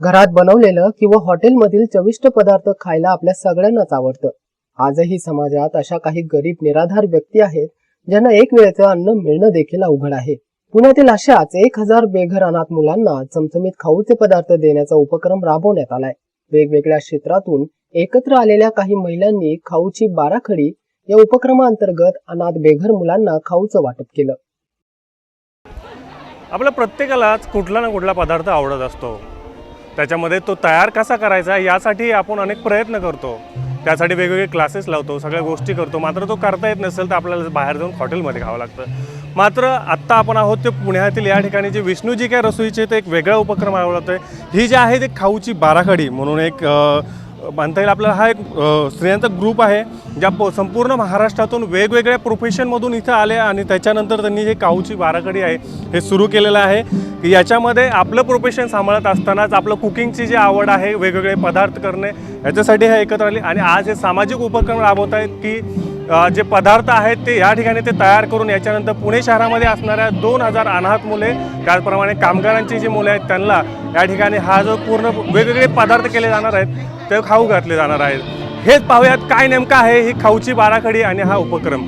घरात बनवलेलं किंवा हॉटेलमधील चविष्ट पदार्थ खायला आपल्या सगळ्यांनाच आवडतं. आजही समाजात अशा काही गरीब निराधार व्यक्ती आहेत ज्यांना एक वेळचं अन्न मिळणं देखील अवघड आहे. पुण्यातील अशाच एक हजार बेघर अनाथ मुलांना चमचमीत खाऊचे पदार्थ देण्याचा उपक्रम राबवण्यात आलाय. वेगवेगळ्या क्षेत्रातून एकत्र आलेल्या काही महिलांनी खाऊची बाराखडी या उपक्रमाअंतर्गत अनाथ बेघर मुलांना खाऊचं वाटप केलं. आपल्या प्रत्येकालाच कुठला ना कुठला पदार्थ आवडत असतो. त्याच्यामध्ये तो तयार कसा करायचा यासाठी आपण अनेक प्रयत्न करतो. त्यासाठी वेगवेगळे क्लासेस लावतो सगळ्या गोष्टी करतो. मात्र तो करता येत नसेल तर आपल्याला बाहेर जाऊन हॉटेलमध्ये खावं लागतं. मात्र आत्ता आपण आहोत ते पुण्यातील या ठिकाणी जे विष्णूजी काय रसोईचे ते एक वेगळा उपक्रम आवडतो आहे ही जी आहे ते खाऊची बाराखडी म्हणून एक अ, म्हणता येईल आपल्याला हा एक स्त्रियांचा ग्रुप आहे ज्या प संपूर्ण महाराष्ट्रातून वेगवेगळ्या प्रोफेशनमधून इथं आले आणि त्याच्यानंतर त्यांनी हे काऊची बाराकडी आहे हे सुरू केलेलं आहे. की याच्यामध्ये आपलं प्रोफेशन सांभाळत असतानाच आपलं कुकिंगची जी आवड आहे वेगवेगळे पदार्थ करणे याच्यासाठी हे एकत्र आले. आणि आज हे सामाजिक उपक्रम राबवत आहेत की जे पदार्थ आहेत ते या ठिकाणी ते तयार करून याच्यानंतर पुणे शहरामध्ये असणाऱ्या दोन हजार अनाथ मुले त्याचप्रमाणे कामगारांची जी मुले आहेत त्यांना या ठिकाणी हा जो पूर्ण वेगवेगळे पदार्थ केले जाणार आहेत ते खाऊ घातले जाणार आहेत. हेच पाहूयात काय नेमकं आहे ही खाऊची बाराखडी आणि हा उपक्रम.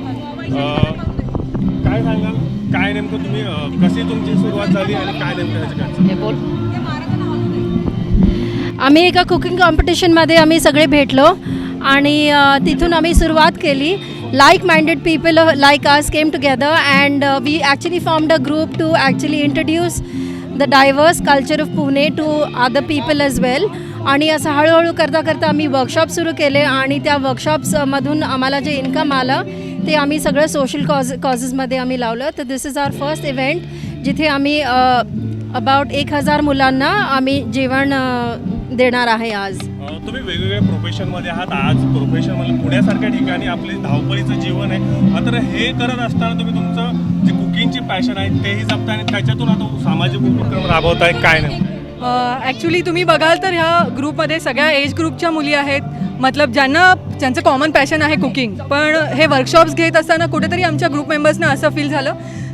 काय सांगाल? काय नेमकं तुम्ही कशी तुमची सुरुवात झाली आणि काय नेमकं ह्याचं काय बोल. आम्ही एका कुकिंग कॉम्पिटिशनमध्ये आम्ही सगळे भेटलो आणि तिथून आम्ही सुरुवात केली. Like minded people like us came together and we actually formed a group to actually introduce the diverse culture of Pune to other people as well आणि असं हळूहळू करता करता आम्ही वर्कशॉप सुरू केले आणि त्या वर्कशॉप्समधून आम्हाला जे इन्कम आलं ते आम्ही सगळं सोशल कॉज कॉजेसमध्ये आम्ही लावलं. तर this is our first event जिथे आम्ही अबाउट एक हजार मुलांना आम्ही जेवण देणार आहे आज. तुम्ही वेगवेगळ्या प्रोफेशनमध्ये आहात. आज प्रोफेशनमध्ये म्हणजे पुण्यासारख्या ठिकाणी आपले धावपळीचं जीवन आहे. मात्र हे करत असताना तुम्ही तुमचं जे कुकिंगची पॅशन आहे तेही जपता आणि त्याच्यातून आता सामाजिक उपक्रम राबवताय काय नाही? ॲक्च्युली तुम्ही बघाल तर ह्या ग्रुपमध्ये सगळ्या एज ग्रुपच्या मुली आहेत. मतलब ज्यांना ज्यांचं कॉमन पॅशन आहे कुकिंग पण हे वर्कशॉप्स घेत असताना कुठेतरी आमच्या ग्रुप मेंबर्सना असं फील झालं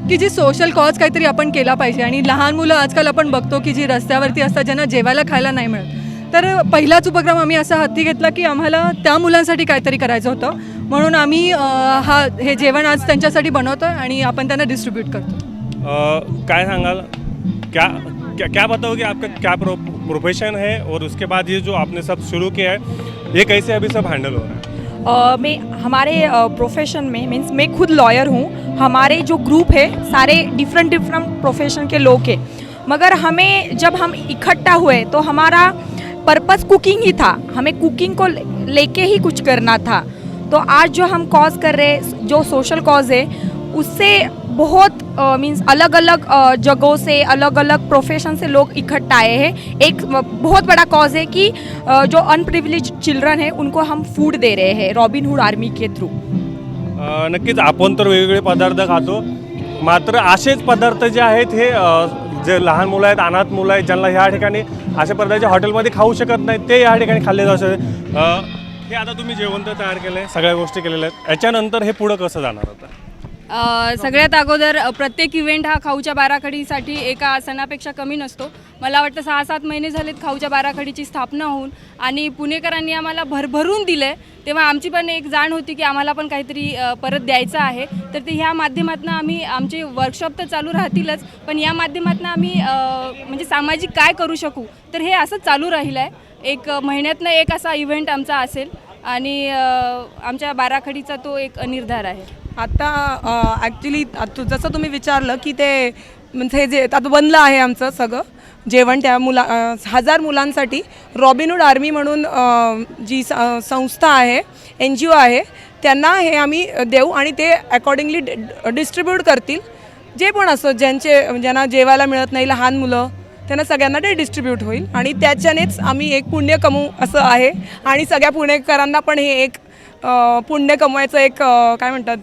की जी सोशल कॉज काहीतरी आपण केला पाहिजे. आणि लहान मुलं आजकाल आपण बघतो की जी रस्त्यावरती असतात ज्यांना जेवायला खायला नाही मिळत. तर पहिलाच उपक्रम आम्ही असा हाती घेतला की आम्हाला त्या मुलांसाठी काहीतरी करायचं होतं. म्हणून आम्ही हा हे जेवण आज त्यांच्यासाठी बनवतो आणि आपण त्यांना डिस्ट्रीब्यूट करतो काय सांगाल? क्या क्या क्या बताओगे आपका क्या प्रो, प्रोफेशन है और उसके बाद ये जो आपने सब शुरू किया है ये कैसे अभी सब हैंडल हो रहा है? अ, मैं हमारे प्रोफेशन में मीन्स मैं खुद लॉयर हूँ। हमारे जो ग्रुप है सारे डिफरेंट डिफरेंट प्रोफेशन के लोग हैं। मगर हमें जब हम इकट्ठा हुए तो हमारा पर्पस कुकिंग ही था। हमें कुकिंग को लेके ही कुछ करना था। तो आज जो हम कॉज कर रहे जो सोशल कॉज है उससे बहुत मीन्स अलग अलग जगहों से अलग अलग प्रोफेशन से लोग इकट्ठा आए हैं। एक बहुत बड़ा कॉज है कि जो अनप्रिविलेज चिल्ड्रन है उनको हम फूड दे रहे हैं रॉबिनहुड आर्मी के थ्रू नक्कीच आपण तर वेगवेगळे पदार्थ खातो. मात्र असेच पदार्थ जे आहेत हे जे लहान मुलं आहेत अनाथ मुलं आहेत ज्यांना ह्या ठिकाणी अशा प्रकारच्या हॉटेलमध्ये खाऊ शकत नाहीत ते या ठिकाणी खाल्ले जाऊ शकते. हे आता तुम्ही जेवण तर तयार केलं आहे सगळ्या गोष्टी केलेल्या आहेत. याच्यानंतर हे पुढं कसं जाणार आता? अ, सगळ्यात अगोदर अ, प्रत्येक इव्हेंट हा खाऊच्या बाराखडीसाठी एका सणापेक्षा कमी नसतो. मला वाटतं सहा सात महिने झालेत खाऊच्या बाराखडीची स्थापना होऊन आणि पुणेकरांनी आम्हाला भरभरून दिलं आहे तेव्हा आमची पण एक जाण होती की आम्हाला पण काहीतरी अ, परत द्यायचं आहे. तर ते ह्या माध्यमातून आम्ही आमचे वर्कशॉप तर चालू राहतीलच पण या माध्यमातून आम्ही अ, म्हणजे सामाजिक काय करू शकू? तर हे असं चालू राहिलं आहे एक अ, महिन्यातनं एक असा इव्हेंट आमचा असेल आणि अ, आमच्या बाराखडीचा तो एक निर्धार आहे. आता ॲक्च्युली जसं तुम्ही विचारलं की ते म्हणजे जे आता बनलं आहे आमचं सगळं जेवण त्या मुला हजार मुलांसाठी. रॉबिनहूड आर्मी म्हणून जी स- संस्था आहे एन जी ओ आहे त्यांना हे आम्ही देऊ आणि ते अकॉर्डिंगली डिस्ट्रीब्यूट करतील. जे पण असं ज्यांचे ज्यांना जेवायला मिळत नाही लहान मुलं त्यांना सगळ्यांना ते डिस्ट्रीब्यूट होईल. आणि त्याच्यानेच आम्ही एक पुण्य कमवू असं आहे. आणि सगळ्या पुणेकरांना पण हे एक पुण्य कमवायचं एक काय म्हणतात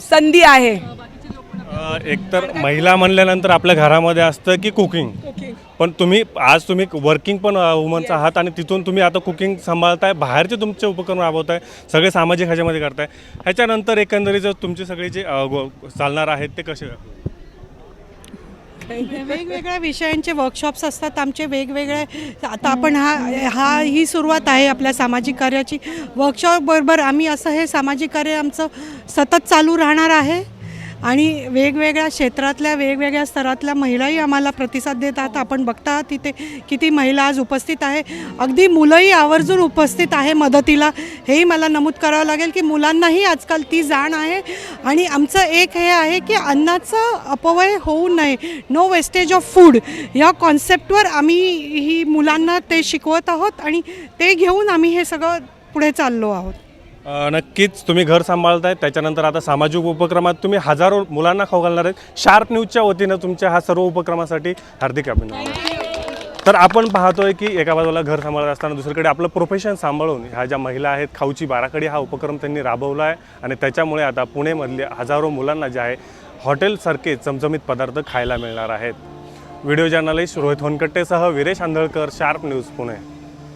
संधी आहे. एकतर महिला म्हणल्यानंतर आपल्या घरामध्ये असतं की कुकिंग. पण तुम्ही आज तुम्ही वर्किंग पण वुमनचा आहात आणि तिथून तुम्ही आता कुकिंग सांभाळताय बाहेरचे तुमचे उपक्रम राबवताय सगळे सामाजिक ह्याच्यामध्ये करताय. ह्याच्यानंतर एकंदरीत तुमचे सगळे जे चालणार आहेत ते कसे? वेगवेगळ्या विषयांचे वर्कशॉप्स असतात. आमचे वेगवेगळे आता आपण हा हा ही सुरुवात आहे आपल्या सामाजिक कार्याची. वर्कशॉप बरोबर आम्ही असं हे सामाजिक कार्य आमचं सतत चालू राहणार आहे. आणि वेगवेगळ्या क्षेत्रातल्या वेगवेगळ्या स्तरातल्या महिलाही आम्हाला प्रतिसाद देतात. आपण बघता तिथे किती महिला आज उपस्थित आहे. अगदी मुलंही आवर्जून उपस्थित आहे मदतीला. हेही मला नमूद करावं लागेल की मुलांनाही आजकाल ती जाण आहे. आणि आमचं एक हे आहे की अन्नाचं अपव्यय होऊ नये. नो वेस्टेज ऑफ फूड या कॉन्सेप्टवर आम्ही ही मुलांना ते शिकवत आहोत आणि ते घेऊन आम्ही हे सगळं पुढे चाललो आहोत. नक्कीच तुम्ही घर सांभाळताय. त्याच्यानंतर आता सामाजिक उपक्रमात तुम्ही हजारो मुलांना खाऊ घालणार आहेत. शार्प न्यूजच्या वतीनं तुमच्या हा सर्व उपक्रमासाठी हार्दिक अभिनंदन. तर आपण पाहतोय की एका बाजूला घर सांभाळत असताना दुसरीकडे आपलं प्रोफेशन सांभाळून ह्या ज्या महिला आहेत खाऊची बाराखडी हा उपक्रम त्यांनी राबवला आहे. आणि त्याच्यामुळे आता पुणेमधल्या हजारो मुलांना जे आहे हॉटेलसारखे चमचमीत पदार्थ खायला मिळणार आहेत. व्हिडिओ जर्नलिस्ट रोहित होनकट्टेसह विरेश आंधळकर शार्प न्यूज पुणे.